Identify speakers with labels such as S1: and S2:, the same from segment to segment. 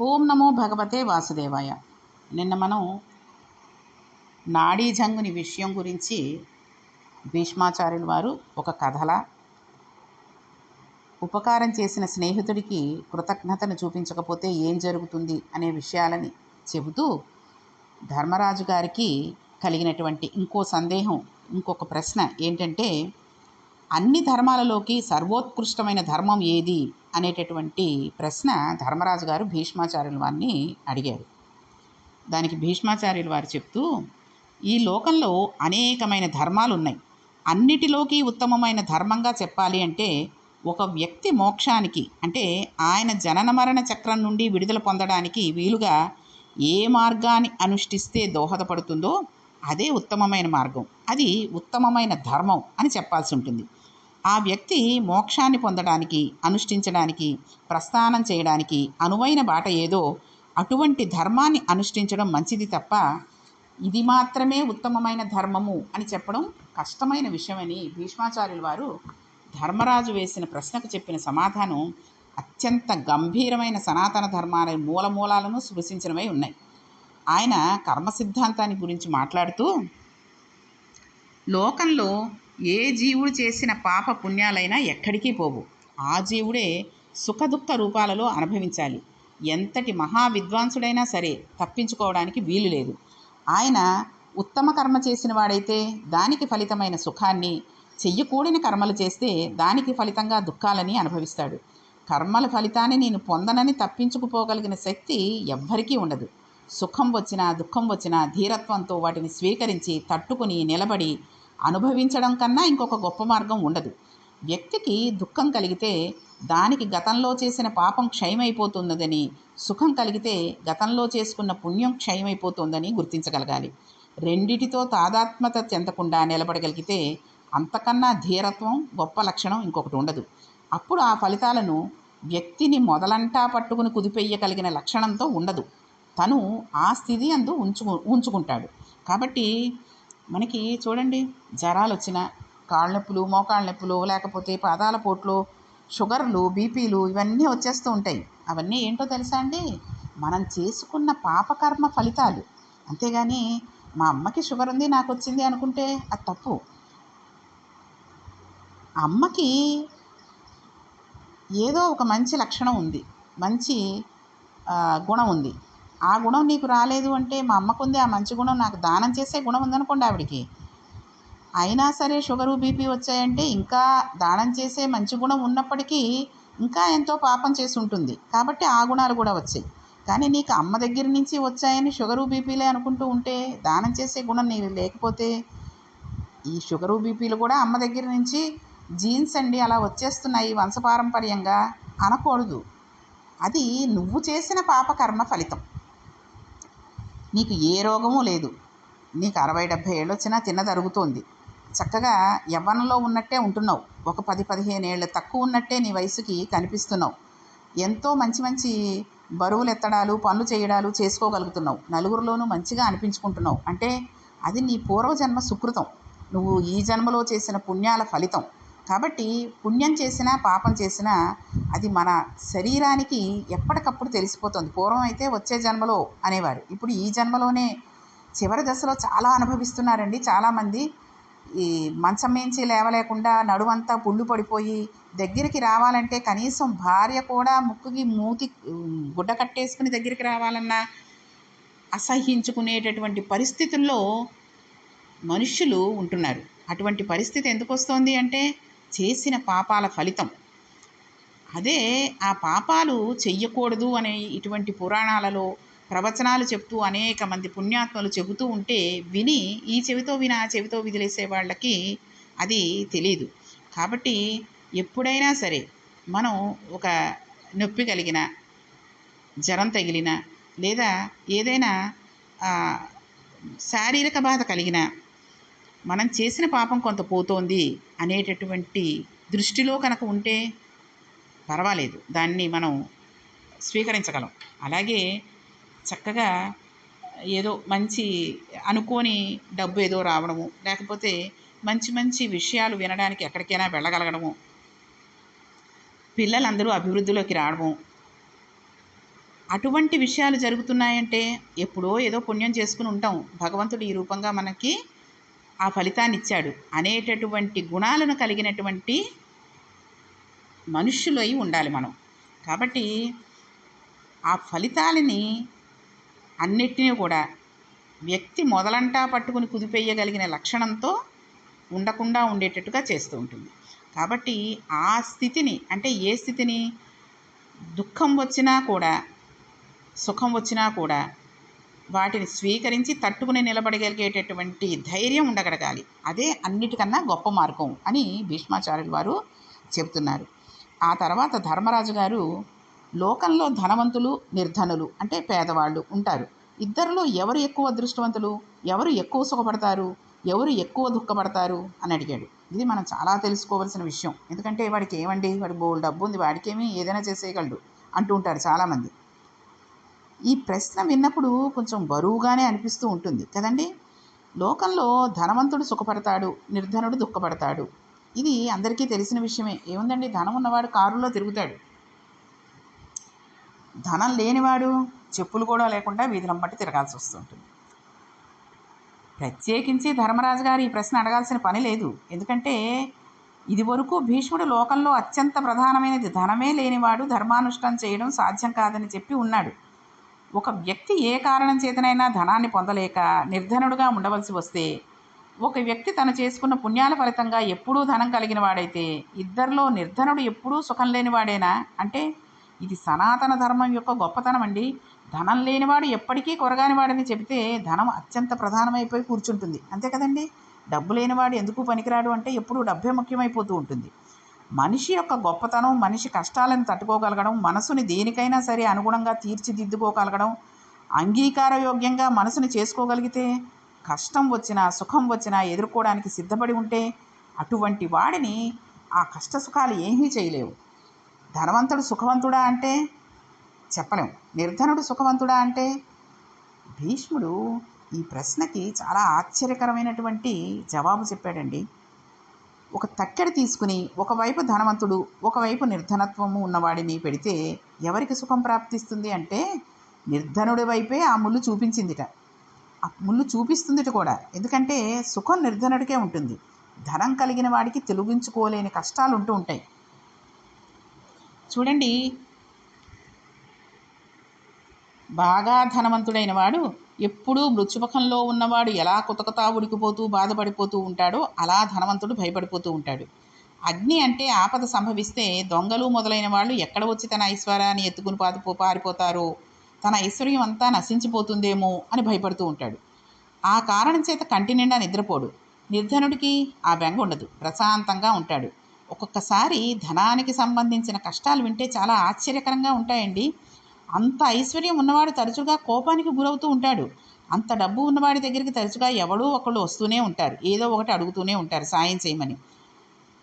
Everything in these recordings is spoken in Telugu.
S1: ఓం నమో భగవతే వాసుదేవాయ. నిన్న మనం నాడీజంగుని విషయం గురించి భీష్మాచార్యులు వారు ఒక కథలా ఉపకారం చేసిన స్నేహితుడికి కృతజ్ఞతను చూపించకపోతే ఏం జరుగుతుంది అనే విషయాలని చెబుతూ ధర్మరాజు గారికి కలిగినటువంటి ఇంకో సందేహం ఇంకొక ప్రశ్న ఏంటంటే అన్ని ధర్మాలలోకి సర్వోత్కృష్టమైన ధర్మం ఏది? అనేటటువంటి ప్రశ్న ధర్మరాజు గారు భీష్మాచార్యుల వారిని అడిగారు. దానికి భీష్మాచార్యులు వారు చెప్తూ ఈ లోకంలో అనేకమైన ధర్మాలు ఉన్నాయి. అన్నిటిలోకి ఉత్తమమైన ధర్మంగా చెప్పాలి అంటే ఒక వ్యక్తి మోక్షానికి అంటే ఆయన జనన మరణ చక్రం నుండి విడుదల పొందడానికి వీలుగా ఏ మార్గాన్ని అనుష్ఠిస్తే దోహదపడుతుందో అదే ఉత్తమమైన మార్గం. అది ఉత్తమమైన ధర్మం అని చెప్పాల్సి ఉంటుంది. ఆ వ్యక్తి మోక్షాన్ని పొందడానికి అనుష్ఠించడానికి ప్రస్థానం చేయడానికి అనువైన బాట ఏదో అటువంటి ధర్మాన్ని అనుష్ఠించడం మంచిది తప్ప ఇది మాత్రమే ఉత్తమమైన ధర్మము అని చెప్పడం కష్టమైన విషయమని భీష్మాచార్యుల వారు ధర్మరాజు వేసిన ప్రశ్నకు చెప్పిన సమాధానం అత్యంత గంభీరమైన సనాతన ధర్మాల మూలమూలాలను స్పృశించినవై ఉన్నాయి. ఆయన కర్మ సిద్ధాంతాన్ని గురించి మాట్లాడుతూ లోకంలో ఏ జీవుడు చేసిన పాప పుణ్యాలైనా ఎక్కడికి పోవు. ఆ జీవుడే సుఖదుఖ రూపాలలో అనుభవించాలి. ఎంతటి మహా విద్వాంసుడైనా సరే తప్పించుకోవడానికి వీలు లేదు. ఆయన ఉత్తమ కర్మ చేసిన వాడైతే దానికి ఫలితమైన సుఖాన్ని చెయ్యకూడని కర్మలు చేస్తే దానికి ఫలితంగా దుఃఖాలని అనుభవిస్తాడు. కర్మల ఫలితాన్ని నేను పొందనని తప్పించుకుపోగలిగిన శక్తి ఎవ్వరికీ ఉండదు. సుఖం వచ్చినా దుఃఖం వచ్చినా ధీరత్వంతో వాటిని స్వీకరించి తట్టుకుని నిలబడి అనుభవించడం కన్నా ఇంకొక గొప్ప మార్గం ఉండదు. వ్యక్తికి దుఃఖం కలిగితే దానికి గతంలో చేసిన పాపం క్షయమైపోతున్నదని సుఖం కలిగితే గతంలో చేసుకున్న పుణ్యం క్షయమైపోతుందని గుర్తించగలగాలి. రెండిటితో తాదాత్మత చెందకుండా నిలబడగలిగితే అంతకన్నా ధీరత్వం గొప్ప లక్షణం ఇంకొకటి ఉండదు. అప్పుడు ఆ ఫలితాలను వ్యక్తిని మొదలంటా పట్టుకుని కుదిపెయ్యగలిగిన లక్షణంతో ఉండదు. తను ఆ స్థితి అందు ఉంచుకు ఉంచుకుంటాడు. కాబట్టి మనకి చూడండి జ్వరాలు వచ్చిన కాళ్ళ నొప్పులు మోకాళ్ళ నొప్పులు లేకపోతే పాదాల పోట్లు షుగర్లు బీపీలు ఇవన్నీ వచ్చేస్తూ ఉంటాయి. అవన్నీ ఏంటో తెలుసా అండి? మనం చేసుకున్న పాపకర్మ ఫలితాలు. అంతేగాని మా అమ్మకి షుగర్ ఉంది నాకు వచ్చింది అనుకుంటే అది తప్పు. అమ్మకి ఏదో ఒక మంచి లక్షణం ఉంది. మంచి గుణం ఉంది. ఆ గుణం నీకు రాలేదు అంటే మా అమ్మకుంది ఆ మంచి గుణం నాకు దానం చేసే గుణం ఉందనుకోండి ఆవిడికి. అయినా సరే షుగరు బీపీ వచ్చాయంటే ఇంకా దానం చేసే మంచి గుణం ఉన్నప్పటికీ ఇంకా ఎంతో పాపం చేసి ఉంటుంది. కాబట్టి ఆ గుణాలు కూడా వచ్చాయి. కానీ నీకు అమ్మ దగ్గర నుంచి వచ్చాయని షుగరు బీపీలే అనుకుంటూ ఉంటే దానం చేసే గుణం నీ లేకపోతే ఈ షుగరు బీపీలు కూడా అమ్మ దగ్గర నుంచి జీన్స్ అండి అలా వచ్చేస్తున్నాయి వంశపారంపర్యంగా అనకూడదు. అది నువ్వు చేసిన పాపకర్మ ఫలితం. నీకు ఏ రోగము లేదు. నీకు అరవై డెబ్భై ఏళ్ళు వచ్చినా తిన్నది చక్కగా యవ్వనంలో ఉన్నట్టే ఉంటున్నావు. ఒక పది పదిహేను ఏళ్ళు తక్కువ ఉన్నట్టే నీ వయసుకి కనిపిస్తున్నావు. ఎంతో మంచి మంచి బరువులు ఎత్తడాలు పనులు చేయడాలు చేసుకోగలుగుతున్నావు. నలుగురిలోనూ మంచిగా అనిపించుకుంటున్నావు. అంటే అది నీ పూర్వజన్మ సుకృతం. నువ్వు ఈ జన్మలో చేసిన పుణ్యాల ఫలితం. కాబట్టి పుణ్యం చేసినా పాపం చేసినా అది మన శరీరానికి ఎప్పటికప్పుడు తెలిసిపోతుంది. పూర్వం అయితే వచ్చే జన్మలో అనేవారు. ఇప్పుడు ఈ జన్మలోనే చివరి దశలో చాలా అనుభవిస్తున్నారండి చాలామంది. ఈ మంచం మించి లేవలేకుండా నడువంతా పుళ్ళు పడిపోయి దగ్గరికి రావాలంటే కనీసం భార్య కూడా ముక్కుకి మూతి గుడ్డ కట్టేసుకుని దగ్గరికి రావాలన్నా అసహ్యించుకునేటటువంటి పరిస్థితుల్లో మనుష్యులు ఉంటున్నారు. అటువంటి పరిస్థితి ఎందుకు వస్తోంది అంటే చేసిన పాపాల ఫలితం. అదే ఆ పాపాలు చెయ్యకూడదు అనే ఇటువంటి పురాణాలలో ప్రవచనాలు చెప్తూ అనేక మంది పుణ్యాత్మలు చెబుతూ ఉంటే విని ఈ చెవితో విని ఆ చెవితో విదిలేసే వాళ్ళకి అది తెలియదు కాబట్టి ఎప్పుడైనా సరే మనం ఒక నొప్పి కలిగిన జ్వరం తగిలిన లేదా ఏదైనా శారీరక బాధ కలిగిన మనం చేసిన పాపం కొంత పోతోంది అనేటటువంటి దృష్టిలో కనుక ఉంటే పర్వాలేదు. దాన్ని మనం స్వీకరించగలం. అలాగే చక్కగా ఏదో మంచి అనుకోని డబ్బు ఏదో రావడము లేకపోతే మంచి మంచి విషయాలు వినడానికి ఎక్కడికైనా వెళ్ళగలగడము పిల్లలందరూ అభివృద్ధిలోకి రావడము అటువంటి విషయాలు జరుగుతున్నాయంటే ఎప్పుడో ఏదో పుణ్యం చేసుకుని ఉంటాం. భగవంతుడు ఈ రూపంగా మనకి ఆ ఫలితాన్ని ఇచ్చాడు అనేటటువంటి గుణాలను కలిగినటువంటి మనుష్యులై ఉండాలి మనం. కాబట్టి ఆ ఫలితాలని అన్నిటినీ కూడా వ్యక్తి మొదలంటా పట్టుకుని కుదిపేయగలిగిన లక్షణంతో ఉండకుండా ఉండేటట్టుగా చేస్తూ ఉంటుంది. కాబట్టి ఆ స్థితిని అంటే ఏ స్థితిని దుఃఖం వచ్చినా కూడా సుఖం వచ్చినా కూడా వాటిని స్వీకరించి తట్టుకుని నిలబడగలిగేటటువంటి ధైర్యం ఉండగలగాలి. అదే అన్నిటికన్నా గొప్ప మార్గం అని భీష్మాచార్యులు వారు చెబుతున్నారు. ఆ తర్వాత ధర్మరాజు గారు లోకంలో ధనవంతులు నిర్ధనులు అంటే పేదవాళ్ళు ఉంటారు. ఇద్దరిలో ఎవరు ఎక్కువ అదృష్టవంతులు? ఎవరు ఎక్కువ సుఖపడతారు? ఎవరు ఎక్కువ దుఃఖపడతారు? అని అడిగాడు. ఇది మనం చాలా తెలుసుకోవాల్సిన విషయం. ఎందుకంటే వాడికి ఏమండి? వాడి బోల్ డబ్బు ఉంది. వాడికేమీ ఏదైనా చేసేయగలడు అంటూ ఉంటారు చాలామంది. ఈ ప్రశ్న విన్నప్పుడు కొంచెం బరువుగానే అనిపిస్తూ ఉంటుంది. కదండి? లోకంలో ధనవంతుడు సుఖపడతాడు నిర్ధనుడు దుఃఖపడతాడు. ఇది అందరికీ తెలిసిన విషయమే. ఏముందండి? ధనం ఉన్నవాడు కారులో తిరుగుతాడు. ధనం లేనివాడు చెప్పులు కూడా లేకుండా వీధులం తిరగాల్సి వస్తుంటుంది. ప్రత్యేకించి ధర్మరాజు గారు ఈ ప్రశ్న అడగాల్సిన పని లేదు. ఎందుకంటే ఇదివరకు భీష్ముడు లోకంలో అత్యంత ప్రధానమైనది ధనమే లేనివాడు ధర్మానుష్ఠానం చేయడం సాధ్యం కాదని చెప్పి ఉన్నాడు. ఒక వ్యక్తి ఏ కారణం చేతనైనా ధనాన్ని పొందలేక నిర్ధనుడుగా ఉండవలసి వస్తే ఒక వ్యక్తి తను చేసుకున్న పుణ్యాల ఫలితంగా ఎప్పుడూ ధనం కలిగిన వాడైతే ఇద్దరిలో నిర్ధనుడు ఎప్పుడూ సుఖం లేనివాడేనా అంటే ఇది సనాతన ధర్మం యొక్క గొప్పతనం అండి. ధనం లేనివాడు ఎప్పటికీ కొరగాని వాడని చెబితే ధనం అత్యంత ప్రధానమైపోయి కూర్చుంటుంది. అంతే కదండి? డబ్బు లేనివాడు ఎందుకు పనికిరాడు అంటే ఎప్పుడూ డబ్బే ముఖ్యమైపోతూ ఉంటుంది. మనిషి యొక్క గొప్పతనం మనిషి కష్టాలను తట్టుకోగలగడం మనసుని దేనికైనా సరే అనుగుణంగా తీర్చిదిద్దుకోగలగడం అంగీకారయోగ్యంగా మనసుని చేసుకోగలిగితే కష్టం వచ్చినా సుఖం వచ్చినా ఎదుర్కోవడానికి సిద్ధపడి ఉంటే అటువంటి వాడిని ఆ కష్ట సుఖాలు ఏమీ చేయలేవు. ధనవంతుడు సుఖవంతుడా అంటే చెప్పలేం. నిర్ధనుడు సుఖవంతుడా అంటే భీష్ముడు ఈ ప్రశ్నకి చాలా ఆశ్చర్యకరమైనటువంటి జవాబు చెప్పాడండి. ఒక తక్కెడ తీసుకుని ఒకవైపు ధనవంతుడు ఒకవైపు నిర్ధనత్వము ఉన్నవాడిని పెడితే ఎవరికి సుఖం ప్రాప్తిస్తుంది అంటే నిర్ధనుడి వైపే ఆ ముళ్ళు చూపించిందిట. ఆ ముళ్ళు చూపిస్తుందిట కూడా. ఎందుకంటే సుఖం నిర్ధనుడికే ఉంటుంది. ధనం కలిగిన వాడికి తెలుగించుకోలేని కష్టాలు ఉంటూ ఉంటాయి. చూడండి బాగా ధనవంతుడైన వాడు ఎప్పుడూ మృత్యుముఖంలో ఉన్నవాడు ఎలా కుతకతా ఉడికిపోతూ బాధపడిపోతూ ఉంటాడో అలా ధనవంతుడు భయపడిపోతూ ఉంటాడు. అగ్ని అంటే ఆపద సంభవిస్తే దొంగలు మొదలైన వాళ్ళు ఎక్కడ వచ్చి తన ఐశ్వర్యాన్ని ఎత్తుకుని పారిపో పారిపోతారో తన ఐశ్వర్యం అంతా నశించిపోతుందేమో అని భయపడుతూ ఉంటాడు. ఆ కారణం చేత కంటి నిండా నిద్రపోడు. నిర్ధనుడికి ఆ బెంగ ఉండదు. ప్రశాంతంగా ఉంటాడు. ఒక్కొక్కసారి ధనానికి సంబంధించిన కష్టాలు వింటే చాలా ఆశ్చర్యకరంగా ఉంటాయండి. అంత ఐశ్వర్యం ఉన్నవాడు తరచుగా కోపానికి గురవుతూ ఉంటాడు. అంత డబ్బు ఉన్నవాడి దగ్గరికి తరచుగా ఎవడో ఒకళ్ళు వస్తూనే ఉంటారు. ఏదో ఒకటి అడుగుతూనే ఉంటారు సాయం చేయమని.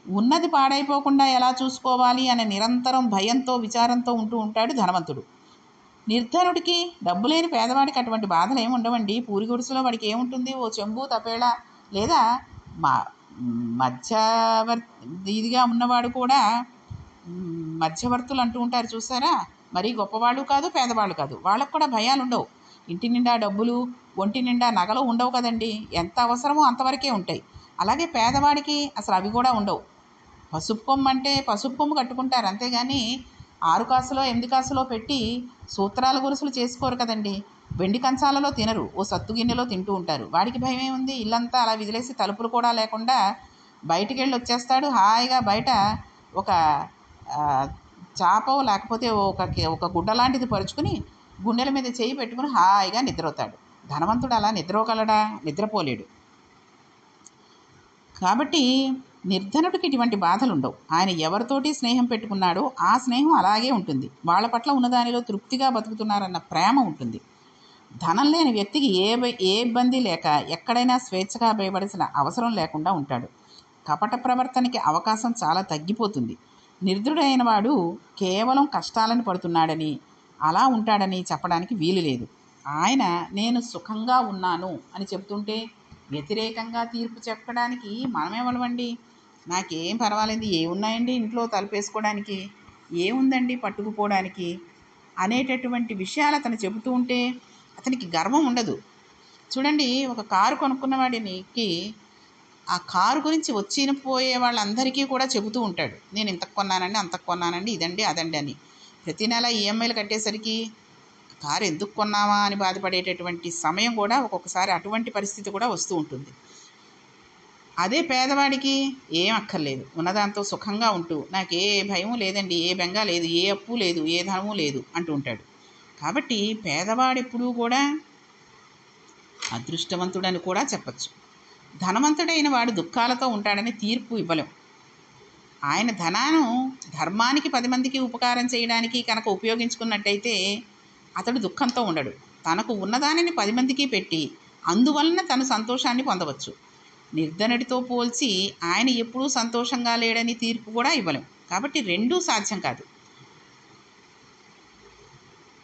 S1: ఉన్నది పాడైపోకుండా ఎలా చూసుకోవాలి అనే నిరంతరం భయంతో విచారంతో ఉంటూ ఉంటాడు ధనవంతుడు. నిర్ధనుడికి డబ్బు లేని పేదవాడికి అటువంటి బాధలు ఏమి ఉండవండి. పూరి గుడిసెలో వాడికి ఏముంటుంది? ఓ చెంబు తపేళ లేదా మా మధ్యవర్ ఇదిగా ఉన్నవాడు కూడా మధ్యవర్తులు అంటూ ఉంటారు చూసారా? మరీ గొప్పవాళ్ళు కాదు పేదవాళ్ళు కాదు. వాళ్ళకు కూడా భయాలు ఉండవు. ఇంటి నిండా డబ్బులు ఒంటి నిండా నగలు ఉండవు కదండి. ఎంత అవసరమో అంతవరకే ఉంటాయి. అలాగే పేదవాడికి అసలు అవి కూడా ఉండవు. పసుపు కొమ్ము అంటే పసుపు కొమ్ము కట్టుకుంటారు అంతేగాని ఆరు కాసులో ఎనిమిది కాసులో పెట్టి సూత్రాల గొలుసులు చేసుకోరు కదండి. వెండి కంచాలలో తినరు. ఓ సత్తు గిన్నెలో తింటూ ఉంటారు. వాడికి భయం ఏముంది ఇల్లంతా అలా విదిలేసి తలుపులు కూడా లేకుండా బయటికి వెళ్ళి వచ్చేస్తాడు. హాయిగా బయట ఒక చాపో లేకపోతే ఒక ఒక గుడ్డ లాంటిది పరుచుకుని గుండెల మీద చేయి పెట్టుకుని హాయిగా నిద్రవుతాడు. ధనవంతుడు అలా నిద్రగలడా నిద్రపోలేడు. కాబట్టి నిర్ధనుడికి ఇటువంటి బాధలు ఉండవు. ఆయన ఎవరితోటి స్నేహం పెట్టుకున్నాడో ఆ స్నేహం అలాగే ఉంటుంది. వాళ్ళ పట్ల ఉన్నదానిలో తృప్తిగా బతుకుతున్నారన్న ప్రేమ ఉంటుంది. ధనం లేని వ్యక్తికి ఏ ఏ ఇబ్బంది లేక ఎక్కడైనా స్వేచ్ఛగా భయపడాల్సిన అవసరం లేకుండా ఉంటాడు. కపట ప్రవర్తనకి అవకాశం చాలా తగ్గిపోతుంది. నిర్ధుడైన వాడు కేవలం కష్టాలను పడుతున్నాడని అలా ఉంటాడని చెప్పడానికి వీలు లేదు. ఆయన నేను సుఖంగా ఉన్నాను అని చెప్తుంటే వ్యతిరేకంగా తీర్పు చెప్పడానికి మనమేమలవండి? నాకేం పర్వాలేదు ఏమున్నాయండి ఇంట్లో తలుపేసుకోవడానికి ఏముందండి పట్టుకుపోవడానికి అనేటటువంటి విషయాలు అతను చెబుతూ ఉంటే అతనికి గర్వం ఉండదు. చూడండి ఒక కారు కొనుక్కున్న వాడికి ఆ కారు గురించి వచ్చిన పోయే వాళ్ళందరికీ కూడా చెబుతూ ఉంటాడు నేను ఇంతకు కొన్నానండి అంతకు కొన్నానండి ఇదండి అదండి అని. ప్రతి నెల ఈఎంఐలు కట్టేసరికి కారు ఎందుకు కొన్నావా? అని బాధపడేటటువంటి సమయం కూడా ఒక్కొక్కసారి అటువంటి పరిస్థితి కూడా వస్తూ ఉంటుంది. అదే పేదవాడికి ఏం అక్కర్లేదు ఉన్నదాంతో సుఖంగా ఉంటూ నాకు ఏ భయం లేదండి ఏ బెంగ లేదు ఏ అప్పు లేదు ఏ ధనము లేదు అంటూ ఉంటాడు. కాబట్టి పేదవాడు ఎప్పుడూ కూడా అదృష్టవంతుడని కూడా చెప్పచ్చు. ధనవంతుడైన వాడు దుఃఖాలతో ఉంటాడని తీర్పు ఇవ్వలేం. ఆయన ధనాను ధర్మానికి పది మందికి ఉపకారం చేయడానికి కనుక ఉపయోగించుకున్నట్టయితే అతడు దుఃఖంతో ఉండడు. తనకు ఉన్నదానిని పది మందికి పెట్టి అందువలన తను సంతోషాన్ని పొందవచ్చు. నిర్ధనుడితో పోల్చి ఆయన ఎప్పుడూ సంతోషంగా లేడని తీర్పు కూడా ఇవ్వలేం. కాబట్టి రెండూ సాధ్యం కాదు.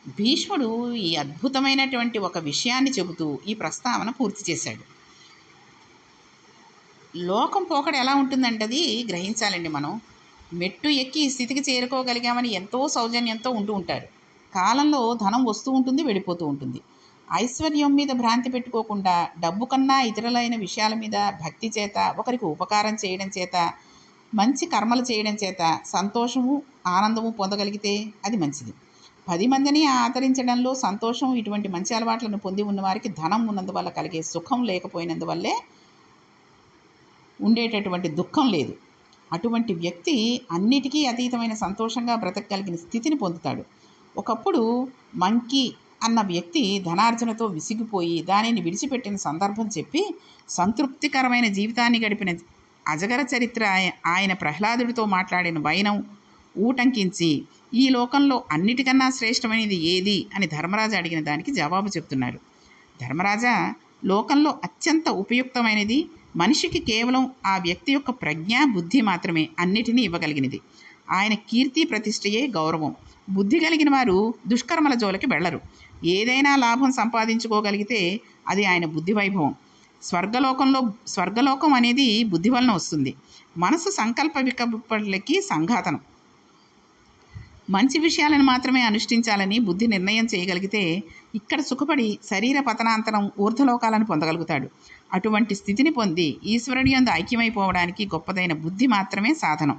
S1: భీష్ముడు ఈ అద్భుతమైనటువంటి ఒక విషయాన్ని చెబుతూ ఈ ప్రస్తావన పూర్తి చేశాడు. లోకం పోకడ ఎలా ఉంటుందంటది? గ్రహించాలండి మనం. మెట్టు ఎక్కి స్థితికి చేరుకోగలిగామని ఎంతో సౌజన్యంతో ఉంటూ ఉంటారు. కాలంలో ధనం వస్తూ ఉంటుంది వెళ్ళిపోతూ ఉంటుంది. ఐశ్వర్యం మీద భ్రాంతి పెట్టుకోకుండా డబ్బు కన్నా ఇతరులైన విషయాల మీద భక్తి చేత ఒకరికి ఉపకారం చేయడం చేత మంచి కర్మలు చేయడం చేత సంతోషము ఆనందము పొందగలిగితే అది మంచిది. పది మందిని ఆదరించడంలో సంతోషం ఇటువంటి మంచి అలవాట్లను పొంది ఉన్నవారికి ధనం ఉన్నందువల్ల కలిగే సుఖం లేకపోయినందువల్లే ఉండేటటువంటి దుఃఖం లేదు. అటువంటి వ్యక్తి అన్నిటికీ అతీతమైన సంతోషంగా బ్రతకగలిగిన స్థితిని పొందుతాడు. ఒకప్పుడు మంకీ అన్న వ్యక్తి ధనార్జనతో విసిగిపోయి దానిని విడిచిపెట్టిన సందర్భం చెప్పి సంతృప్తికరమైన జీవితాన్ని గడిపిన అజగర చరిత్ర ఆయన ప్రహ్లాదుడితో మాట్లాడిన వైనం ఊటంకించి ఈ లోకంలో అన్నిటికన్నా శ్రేష్టమైనది ఏది? అని ధర్మరాజు అడిగిన దానికి జవాబు చెప్తున్నారు ధర్మరాజా లోకంలో అత్యంత ఉపయుక్తమైనది మనిషికి కేవలం ఆ వ్యక్తి యొక్క ప్రజ్ఞ బుద్ధి మాత్రమే అన్నిటినీ ఇవ్వగలిగినది. ఆయన కీర్తి ప్రతిష్టయే గౌరవం. బుద్ధి కలిగిన వారు దుష్కర్మల జోలికి వెళ్ళరు. ఏదైనా లాభం సంపాదించుకోగలిగితే అది ఆయన బుద్ధి వైభవం. స్వర్గలోకంలో స్వర్గలోకం అనేది బుద్ధి వలన వస్తుంది. మనసు సంకల్ప వికల్పలకి సంఘాతనం. మంచి విషయాలను మాత్రమే అనుష్ఠించాలని బుద్ధి నిర్ణయం చేయగలిగితే ఇక్కడ సుఖపడి శరీర పతనాంతరం ఊర్ధలోకాలను పొందగలుగుతాడు. అటువంటి స్థితిని పొంది ఈశ్వరుడి యందు ఐక్యమైపోవడానికి గొప్పదైన బుద్ధి మాత్రమే సాధనం.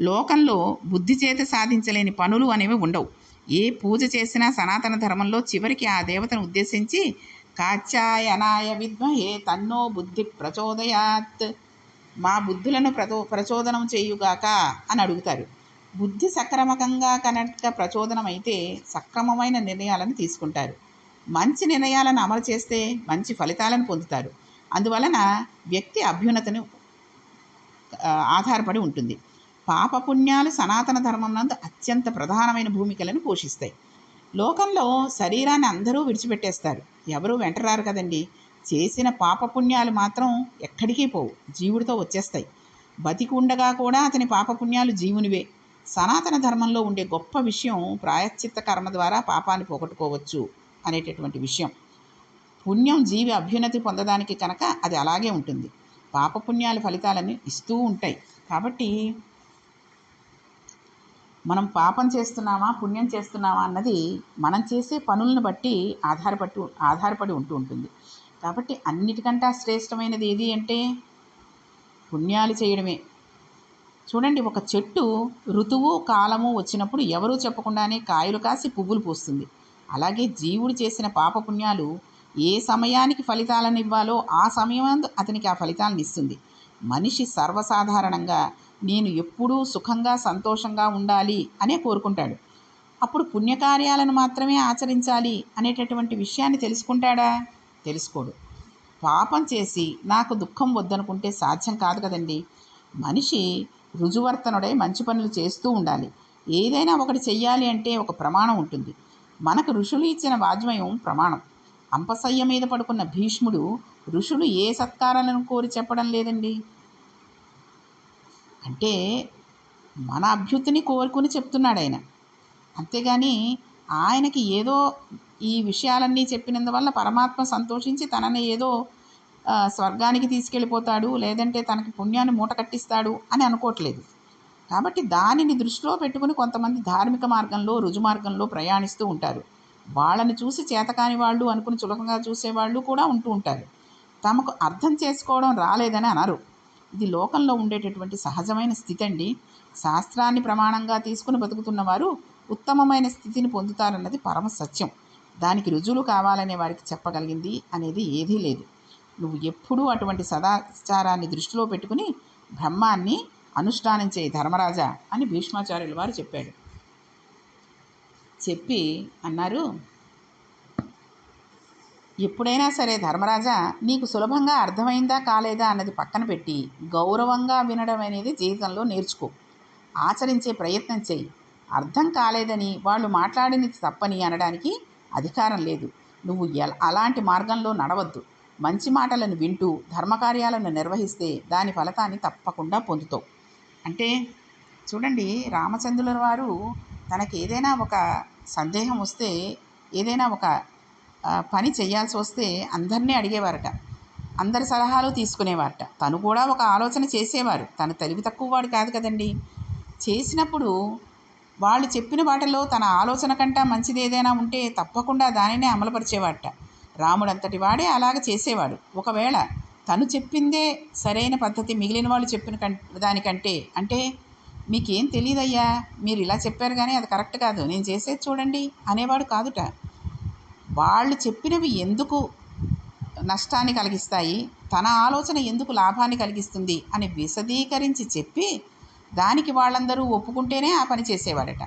S1: లోకంలో బుద్ధి చేత సాధించలేని పనులు అనేవి ఉండవు. ఏ పూజ చేసినా సనాతన ధర్మంలో చివరికి ఆ దేవతను ఉద్దేశించి కాచాయనాయ విద్మహే తన్నో బుద్ధి ప్రచోదయాత్. మా బుద్ధులను ప్రచో ప్రచోదనం చేయుగాక అని అడుగుతారు. బుద్ధి సక్రమకంగా కనుక ప్రచోదనం అయితే సక్రమమైన నిర్ణయాలను తీసుకుంటారు. మంచి నిర్ణయాలను అమలు చేస్తే మంచి ఫలితాలను పొందుతారు. అందువలన వ్యక్తి అభ్యున్నతను ఆధారపడి ఉంటుంది. పాపపుణ్యాలు సనాతన ధర్మం నందు అత్యంత ప్రధానమైన భూమికలను పోషిస్తాయి. లోకంలో శరీరాన్ని అందరూ విడిచిపెట్టేస్తారు. ఎవరూ వెంటరారు కదండి. చేసిన పాపపుణ్యాలు మాత్రం ఎక్కడికి పోవు. జీవుడితో వచ్చేస్తాయి. బతికి ఉండగా కూడా అతని పాపపుణ్యాలు జీవునివే. సనాతన ధర్మంలో ఉండే గొప్ప విషయం ప్రాయశ్చిత్త కర్మ ద్వారా పాపాన్ని పోగొట్టుకోవచ్చు అనేటటువంటి విషయం. పుణ్యం జీవి అభ్యున్నతి పొందడానికి కనుక అది అలాగే ఉంటుంది. పాపపుణ్యాల ఫలితాలని ఇస్తూ ఉంటాయి. కాబట్టి మనం పాపం చేస్తున్నామా పుణ్యం చేస్తున్నామా అన్నది మనం చేసే పనులను బట్టి ఆధారపడి ఆధారపడి ఉంటూ ఉంటుంది. కాబట్టి అన్నిటికంటే శ్రేష్టమైనది ఏది అంటే పుణ్యాలు చేయడమే. చూడండి ఒక చెట్టు ఋతువు కాలము వచ్చినప్పుడు ఎవరూ చెప్పకుండానే కాయలు కాసి పువ్వులు పూస్తుంది. అలాగే జీవుడు చేసిన పాపపుణ్యాలు ఏ సమయానికి ఫలితాలను ఇవ్వాలో ఆ సమయం అతనికి ఆ ఫలితాలను ఇస్తుంది మనిషి సర్వసాధారణంగా నేను ఎప్పుడూ సుఖంగా సంతోషంగా ఉండాలి అనే కోరుకుంటాడు. అప్పుడు పుణ్యకార్యాలను మాత్రమే ఆచరించాలి అనేటటువంటి విషయాన్ని తెలుసుకుంటాడా? తెలుసుకోడు. పాపం చేసి నాకు దుఃఖం వద్దనుకుంటే సాధ్యం కాదు కదండి. మనిషి రుజువర్తనుడై మంచి పనులు చేస్తూ ఉండాలి. ఏదైనా ఒకటి చెయ్యాలి అంటే ఒక ప్రమాణం ఉంటుంది. మనకు ఋషులు ఇచ్చిన వాజ్మయం ప్రమాణం. అంపశయ్య మీద పడుకున్న భీష్ముడు ఋషులు ఏ సత్కారాలను కోరి చెప్పడం లేదండి? అంటే మన అభ్యుతిని కోరుకుని చెప్తున్నాడు ఆయన. అంతేగాని ఆయనకి ఏదో ఈ విషయాలన్నీ చెప్పినందువల్ల పరమాత్మ సంతోషించి తనని ఏదో స్వర్గానికి తీసుకెళ్ళిపోతాడు లేదంటే తనకి పుణ్యాన్ని మూట కట్టిస్తాడు అని అనుకోవట్లేదు. కాబట్టి దానిని దృష్టిలో పెట్టుకుని కొంతమంది ధార్మిక మార్గంలో రుజు మార్గంలో ప్రయాణిస్తూ ఉంటారు. వాళ్ళని చూసి చేతకాని వాళ్ళు అనుకుని చులకంగా చూసేవాళ్ళు కూడా ఉంటూ ఉంటారు. తమకు అర్థం చేసుకోవడం రాలేదని అనరు. ఇది లోకంలో ఉండేటటువంటి సహజమైన స్థితి అండి శాస్త్రాన్ని ప్రమాణంగా తీసుకుని బతుకుతున్న వారు ఉత్తమమైన స్థితిని పొందుతారన్నది పరమ సత్యం. దానికి రుజువులు కావాలనే వారికి చెప్పగలిగింది అనేది ఏదీ లేదు. నువ్వు ఎప్పుడూ అటువంటి సదాచారాన్ని దృష్టిలో పెట్టుకుని బ్రహ్మాన్ని అనుష్ఠానించే ధర్మరాజా అని భీష్మాచార్యుల వారు చెప్పాడు. చెప్పి అన్నారు ఎప్పుడైనా సరే ధర్మరాజా నీకు సులభంగా అర్థమైందా కాలేదా అన్నది పక్కన పెట్టి గౌరవంగా వినడం అనేది జీవితంలో నేర్చుకో. ఆచరించే ప్రయత్నం చేయి. అర్థం కాలేదని వాళ్ళు మాట్లాడినది తప్పని అనడానికి అధికారం లేదు. నువ్వు అలాంటి మార్గంలో నడవద్దు. మంచి మాటలను వింటూ ధర్మకార్యాలను నిర్వహిస్తే దాని ఫలితాన్ని తప్పకుండా పొందుతావు. అంటే చూడండి రామచంద్రుల వారు తనకి ఏదైనా ఒక సందేహం వస్తే ఏదైనా ఒక పని చేయాల్సి వస్తే అందరినీ అడిగేవారట. అందరి సలహాలు తీసుకునేవారట. తను కూడా ఒక ఆలోచన చేసేవారు. తను తెలివి తక్కువ వాడు కాదు కదండి. చేసినప్పుడు వాళ్ళు చెప్పిన వాటిలో తన ఆలోచన కంటే మంచిది ఏదైనా ఉంటే తప్పకుండా దానినే అమలుపరిచేవాడట రాముడంతటి వాడే అలాగ చేసేవాడు. ఒకవేళ తను చెప్పిందే సరైన పద్ధతి మిగిలిన వాళ్ళు చెప్పిన కం దానికంటే అంటే మీకేం తెలియదయ్యా మీరు ఇలా చెప్పారు కానీ అది కరెక్ట్ కాదు. నేను చేసేది చూడండి అనేవాడు కాదుట. వాళ్ళు చెప్పినవి ఎందుకు నష్టాన్ని కలిగిస్తాయి? తన ఆలోచన ఎందుకు లాభాన్ని కలిగిస్తుంది? అని విశదీకరించి చెప్పి దానికి వాళ్ళందరూ ఒప్పుకుంటేనే ఆ పని చేసేవాడట.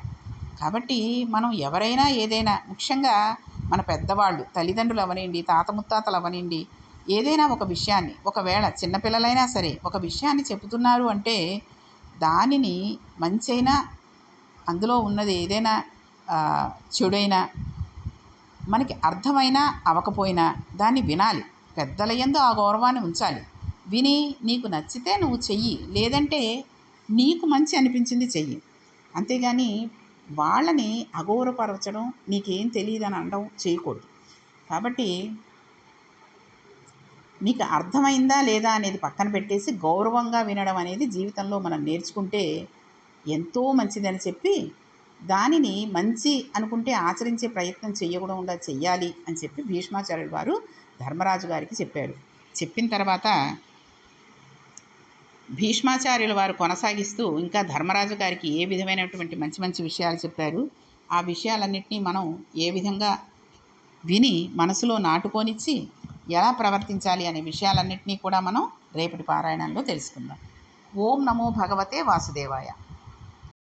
S1: కాబట్టి మనం ఎవరైనా ఏదైనా ముఖ్యంగా మన పెద్దవాళ్ళు తల్లిదండ్రులు అవనండి తాత ముత్తాతలు అవనండి ఏదైనా ఒక విషయాన్ని ఒకవేళ చిన్నపిల్లలైనా సరే ఒక విషయాన్ని చెబుతున్నారు అంటే దానిని మంచైనా అందులో ఉన్నది ఏదైనా చెడైనా మనకి అర్థమైనా అవకపోయినా దాన్ని వినాలి. పెద్దల యందు ఆ గౌరవాన్ని ఉంచాలి. విని నీకు నచ్చితే నువ్వు చెయ్యి. లేదంటే నీకు మంచి అనిపించింది చెయ్యి. అంతేగాని వాళ్ళని అగౌరవపరచడం నీకేం తెలియదని అనడం చేయకూడదు. కాబట్టి మీకు అర్థమైందా లేదా అనేది పక్కన పెట్టేసి గౌరవంగా వినడం అనేది జీవితంలో మనం నేర్చుకుంటే ఎంతో మంచిదని చెప్పి దానిని మంచి అనుకుంటే ఆచరించే ప్రయత్నం చేయకుండా చెయ్యాలి అని చెప్పి భీష్మాచార్యుడు వారు ధర్మరాజు గారికి చెప్పారు. చెప్పిన తర్వాత భీష్మాచార్యుల వారు కొనసాగిస్తూ ఇంకా ధర్మరాజు గారికి ఏ విధమైనటువంటి మంచి మంచి విషయాలు చెప్పారు? ఆ విషయాలన్నింటినీ మనం ఏ విధంగా విని మనసులో నాటుకోనిచ్చి ఎలా ప్రవర్తించాలి అనే విషయాలన్నింటినీ కూడా మనం రేపటి పారాయణంలో తెలుసుకుందాం. ఓం నమో భగవతే వాసుదేవాయ.